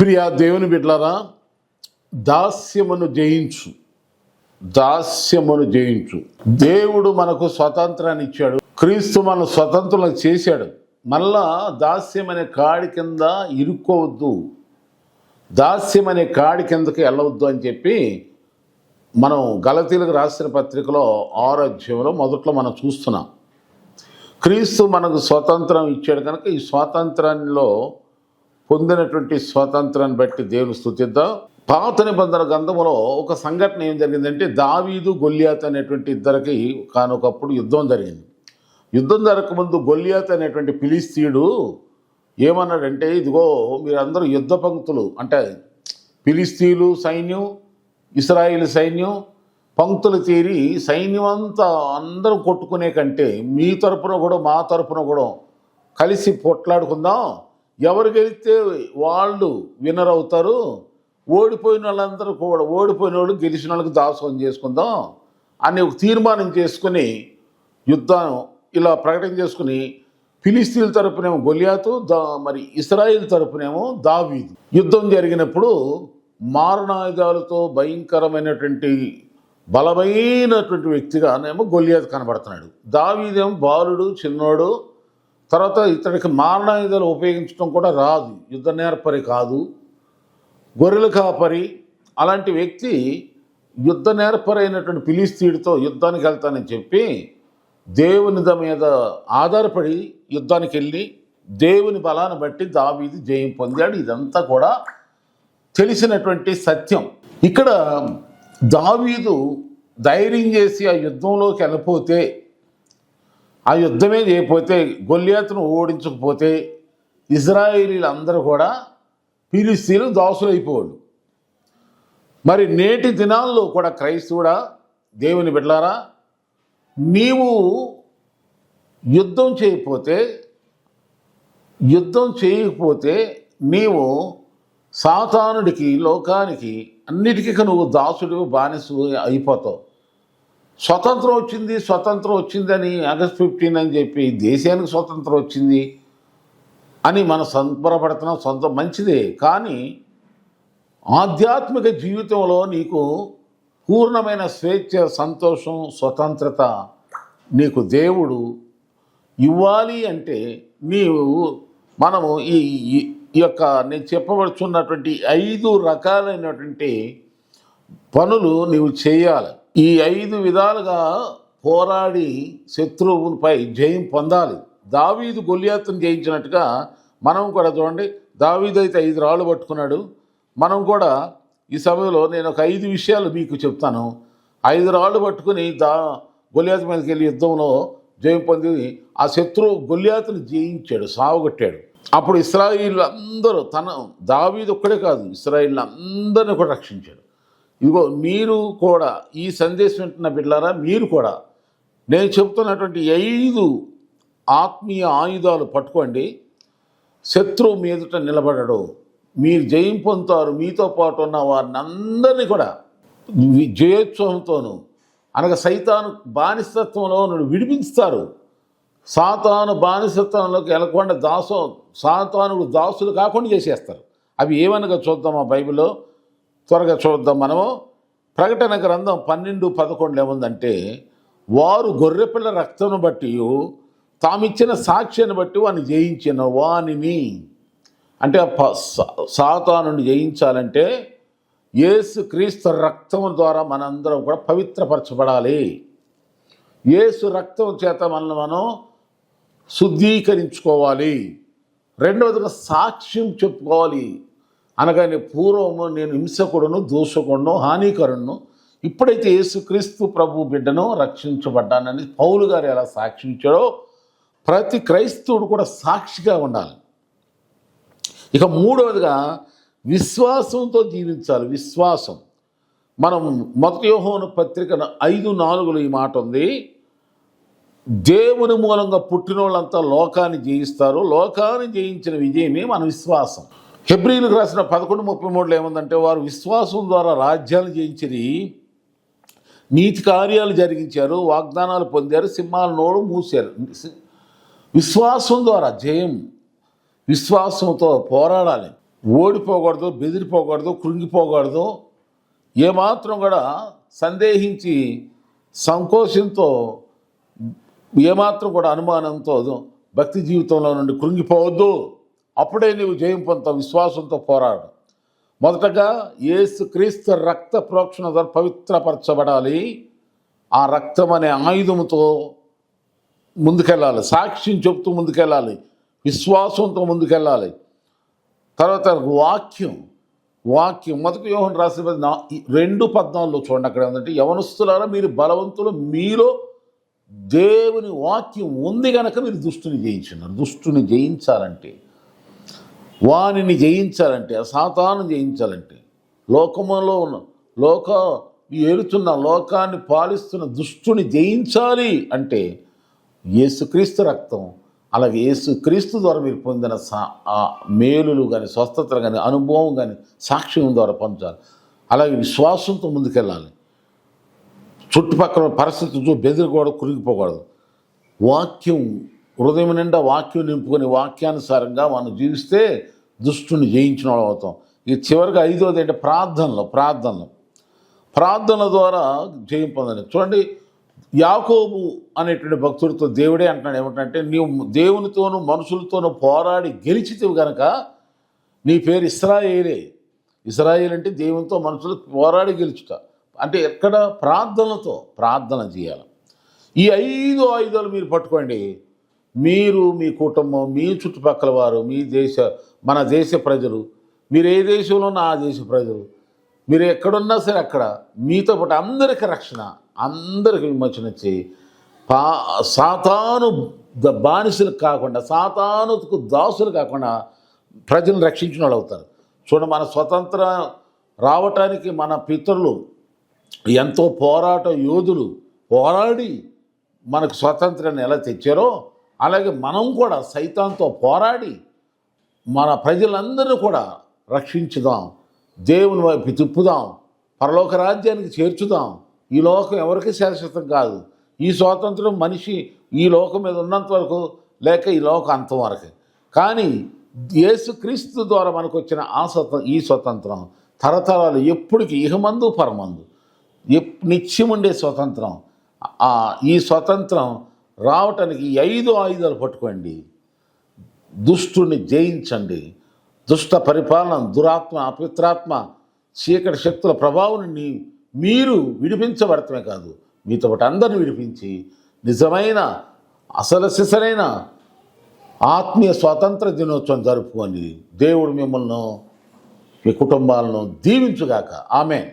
ప్రియా దేవుని బిడ్డలారా దాస్యమును జయించు. దాస్యమును జయించు. దేవుడు మనకు స్వతంత్రాన్ని ఇచ్చాడు. క్రీస్తు మన స్వతంత్రం చేశాడు. మళ్ళా దాస్యం అనే కాడి కింద ఇరుక్కోవద్దు. దాస్యం అనే కాడి కిందకి వెళ్ళవద్దు అని చెప్పి మనం గలతీలకు రాసిన పత్రికలో ఆరోగ్యంలో మొదట్లో మనం చూస్తున్నాం. క్రీస్తు మనకు స్వాతంత్రం ఇచ్చాడు కనుక ఈ స్వాతంత్రంలో పొందినటువంటి స్వాతంత్రాన్ని బట్టి దేవుని స్థుతిద్దాం. పాత నిబంధన గ్రంథంలో ఒక సంఘటన ఏం జరిగిందంటే దావీదు గొల్లియాత్ అనేటువంటి ఇద్దరికి కానొకప్పుడు యుద్ధం జరిగింది. యుద్ధం జరగకముందు గొల్లియాత్ అనేటువంటి పిలిస్తీయుడు ఏమన్నాడంటే ఇదిగో మీరందరూ యుద్ధ పంక్తులు అంటే పిలిస్తీలు సైన్యం ఇస్రాయిల్ సైన్యం పంక్తులు తీరి సైన్యం అంతా అందరూ కొట్టుకునే కంటే మీ తరపున కూడా మా తరపున కూడా కలిసి పొట్లాడుకుందాం. ఎవరు గెలిస్తే వాళ్ళు విన్నర్ అవుతారు ఓడిపోయిన వాళ్ళందరూ కూడా ఓడిపోయిన వాళ్ళు గెలిచిన వాళ్ళకి దాసోహం చేసుకుందాం అని ఒక తీర్మానం చేసుకుని యుద్ధం ఇలా ప్రకటన చేసుకుని ఫిలిస్తీన్ తరపునేమో గొలియాతు దా మరి ఇస్రాయిల్ తరపునేమో దావీదు. యుద్ధం జరిగినప్పుడు మారణాయుధాలతో భయంకరమైనటువంటి బలమైనటువంటి వ్యక్తిగానేమో గొలియాతు కనబడుతున్నాడు. దావీదేమో బాలుడు చిన్నోడు తర్వాత ఇతడికి మారణాయుధాలు ఉపయోగించడం కూడా రాదు. యుద్ధ నేర్పరి కాదు. గొర్రెల కాపరి. అలాంటి వ్యక్తి యుద్ధ నేర్పరైనటువంటి పిలిస్తీడితో యుద్ధానికి వెళ్తానని చెప్పి దేవుని మీద ఆధారపడి యుద్ధానికి వెళ్ళి దేవుని బలాన్ని బట్టి దావీది జయం పొందాడు. ఇదంతా కూడా తెలిసినటువంటి సత్యం. ఇక్కడ దావీదు ధైర్యం చేసి ఆ యుద్ధంలోకి వెళ్ళిపోతే ఆ యుద్ధమే చేయకపోతే గొల్లియాతును ఓడించకపోతే ఇజ్రాయేలీలందరూ కూడా ఫిలిస్తీన్లు దాసులైపోవాడు మరి నేటి దినాల్లో కూడా క్రైస్తవుడా? దేవుని బిడ్డలారా నీవు యుద్ధం చేయకపోతే యుద్ధం చేయకపోతే నీవు సాతానుడికి లోకానికి అన్నిటికీ నువ్వు దాసుడు బానిసు అయిపోతావు. స్వతంత్రం వచ్చింది స్వతంత్రం వచ్చిందని ఆగస్ట్ ఫిఫ్టీన్ అని చెప్పి దేశానికి స్వతంత్రం వచ్చింది అని మనం సంబరపడుతున్నాం సొంత మంచిదే. కానీ ఆధ్యాత్మిక జీవితంలో నీకు పూర్ణమైన స్వేచ్ఛ సంతోషం స్వతంత్రత నీకు దేవుడు ఇవ్వాలి అంటే నీవు మనము ఈ యొక్క నేను చెప్పబడుచున్నటువంటి ఐదు రకాలైనటువంటి పనులు నీవు చేయాలి. ఈ ఐదు విధాలుగా పోరాడి శత్రువుపై జయం పొందాలి. దావీదు గొలియాతును జయించినట్టుగా మనం కూడా చూడండి దావీదు అయితే ఐదు రాళ్ళు పట్టుకున్నాడు. మనం కూడా ఈ సమయంలో నేను ఒక ఐదు విషయాలు మీకు చెప్తాను. ఐదు రాళ్ళు పట్టుకుని దా గొలియాతు మీదకి వెళ్ళి యుద్ధంలో జయం పొంది ఆ శత్రువు గొలియాతును జయించాడు సావగొట్టాడు. అప్పుడు ఇస్రాయిల్ అందరూ తన దావీదు ఒక్కడే కాదు ఇస్రాయిల్ అందరిని కూడా రక్షించాడు. ఇదిగో మీరు కూడా ఈ సందేశం వింటున్న బిడ్డారా మీరు కూడా నేను చెప్తున్నటువంటి ఐదు ఆత్మీయ ఆయుధాలు పట్టుకోండి. శత్రువు మీదుట నిలబడడు. మీరు జయం పొందుతారు. మీతో పాటు ఉన్న వారిని అందరినీ కూడా వి- జయోత్సవంతోనూ అనగా సైతాను బానిసత్వంలో నువ్వు విడిపించుతారు సాతాను బానిసత్వంలోకి వెళ్ళకుండా దాసం సాతానుడు దాసులు కాకుండా చేసేస్తారు. అవి ఏమనగా చూద్దాం ఆ బైబిల్లో? త్వరగా చూద్దాం మనము. ప్రకటన గ్రంథం పన్నెండు పదకొండు ఏముందంటే వారు గొర్రెపిల్ల రక్తను బట్టి తామిచ్చిన సాక్ష్యాన్ని బట్టి వాని జయించిన వానిని. అంటే సాతాను సాతానుని జయించాలంటే యేసు క్రీస్తు రక్తం ద్వారా మనందరం కూడా పవిత్రపరచబడాలి. యేసు రక్తం చేత మనల్ని మనం శుద్ధీకరించుకోవాలి. రెండవదిగా సాక్ష్యం చెప్పుకోవాలి. అనగానే పూర్వము నేను హింసకుడును దూషకుడును హానికరుణ్ను ఇప్పుడైతే యేసుక్రీస్తు ప్రభు బిడ్డను రక్షించబడ్డానని పౌలు గారు ఎలా సాక్షించాడో ప్రతి క్రైస్తవుడు కూడా సాక్షిగా ఉండాలి. ఇక మూడవదిగా విశ్వాసంతో జీవించాలి. విశ్వాసం. మనం మొదటి యోహోను పత్రిక ఐదు నాలుగులో ఈ మాట ఉంది. దేవుని మూలంగా పుట్టిన వాళ్ళంతా లోకాన్ని జయిస్తారు. లోకాన్ని జయించిన విజయమే మన విశ్వాసం. హెబ్రిలకు రాసిన పదకొండు ముప్పై మూడులో ఏముందంటే వారు విశ్వాసం ద్వారా రాజ్యాలు జయించిరి. నీతి కార్యాలు జరిగించారు వాగ్దానాలు పొందారు సింహాల నోడు మూసారు విశ్వాసం ద్వారా జయం విశ్వాసంతో పోరాడాలి. ఓడిపోకూడదు బెదిరిపోకూడదు కృంగిపోకూడదు. ఏమాత్రం కూడా సందేహించి సంకోచంతో ఏమాత్రం కూడా అనుమానంతో భక్తి జీవితంలో నుండి కృంగిపోవద్దు. అప్పుడే నీవు జయం పొందుతావు విశ్వాసంతో పోరాడు. మొదటగా ఏసు క్రీస్తు రక్త ప్రోక్షణ ద్వారా పవిత్రపరచబడాలి. ఆ రక్తం అనే ఆయుధముతో ముందుకెళ్ళాలి. సాక్ష్యం చెప్తూ ముందుకెళ్ళాలి. విశ్వాసంతో ముందుకెళ్ళాలి. తర్వాత వాక్యం. వాక్యం. మొదటి యోహన్ రాసిన నా- రెండు పద్నాలుగులో చూడండి అక్కడ ఏంటంటే యవనస్తులారా మీరు బలవంతులు మీలో దేవుని వాక్యం ఉంది కనుక మీరు దుష్టుని జయించినారు. దుష్టుని జయించాలంటే వానిని జయించాలంటే సాతాను జయించాలంటే లోకములో ఉన్న లోక ఏలుతున్న లోకాన్ని పాలిస్తున్న దుష్టుని జయించాలి అంటే యేసుక్రీస్తు రక్తం అలాగే యేసుక్రీస్తు ద్వారా మీరు పొందిన సా మేలులు కానీ స్వస్థతలు కానీ అనుభవం కానీ సాక్ష్యం ద్వారా పొందాలి. అలాగే విశ్వాసంతో ముందుకెళ్ళాలి. చుట్టుపక్కల పరిస్థితులతో బెదిరకూడదు కురిగిపోకూడదు. వాక్యం హృదయం నిండా వాక్యం నింపుకొని వాక్యానుసారంగా మనం జీవిస్తే దుష్టుని జయించిన వాళ్ళు అవుతాం. ఇక చివరిగా ఐదోది అంటే ప్రార్థనలు ప్రార్థనలు. ప్రార్థన ద్వారా జయం చూడండి యాకోబు అనేటువంటి భక్తుడితో దేవుడే అంటున్నాడు ఏమిటంటే నీవు దేవునితోనూ మనుషులతోనూ పోరాడి గెలిచితివి గనక నీ పేరు ఇస్రాయేలే. ఇస్రాయేల్ అంటే దేవునితో మనుషులు పోరాడి గెలుచుట. అంటే ఎక్కడ? ప్రార్థనతో ప్రార్థన చేయాలి. ఈ ఐదు ఆయుధాలు మీరు పట్టుకోండి. మీరు మీ కుటుంబం మీ చుట్టుపక్కల వారు మీ దేశ మన దేశ ప్రజలు మీరు ఏ దేశంలో ఉన్న ఆ దేశ ప్రజలు మీరు ఎక్కడున్నా సరే అక్కడ మీతో పాటు అందరికీ రక్షణ అందరికి విమోచన చేయి. పా సాతాను బానిసలు కాకుండా సాతానుకు దాసులు కాకుండా ప్రజలను రక్షించిన వాళ్ళు అవుతారు. చూడండి మన స్వతంత్ర రావటానికి మన పితరులు ఎంతో పోరాట యోధులు పోరాడి మనకు స్వాతంత్రాన్ని ఎలా తెచ్చారో అలాగే మనం కూడా సైతాంతో పోరాడి మన ప్రజలందరూ కూడా రక్షించుదాం దేవుని వైపు తిప్పుదాం పరలోక రాజ్యానికి చేర్చుదాం. ఈ లోకం ఎవరికి శాశ్వతం కాదు. ఈ స్వాతంత్రం మనిషి ఈ లోకం మీద ఉన్నంత వరకు లేక ఈ లోకం అంతవరకే కానీ యేసుక్రీస్తు ద్వారా మనకు వచ్చిన ఆ స్వత ఈ స్వతంత్రం తరతరాలు ఎప్పటికి ఇహమందు పరమందు ఎప్ నిత్యం ఉండే స్వతంత్రం ఈ స్వతంత్రం రావటానికి ఈ ఐదు ఆయుధాలు పట్టుకోండి. దుష్టుని జయించండి. దుష్ట పరిపాలన దురాత్మ అపవిత్రాత్మ చీకటి శక్తుల ప్రభావం మీరు విడిపించబడటమే కాదు మీతో పాటు అందరిని విడిపించి నిజమైన అసలు సిసలైన ఆత్మీయ స్వాతంత్ర దినోత్సవం జరుపుకోండి. దేవుడు మిమ్మల్ని మీ కుటుంబాలను దీవించుగాక. ఆమె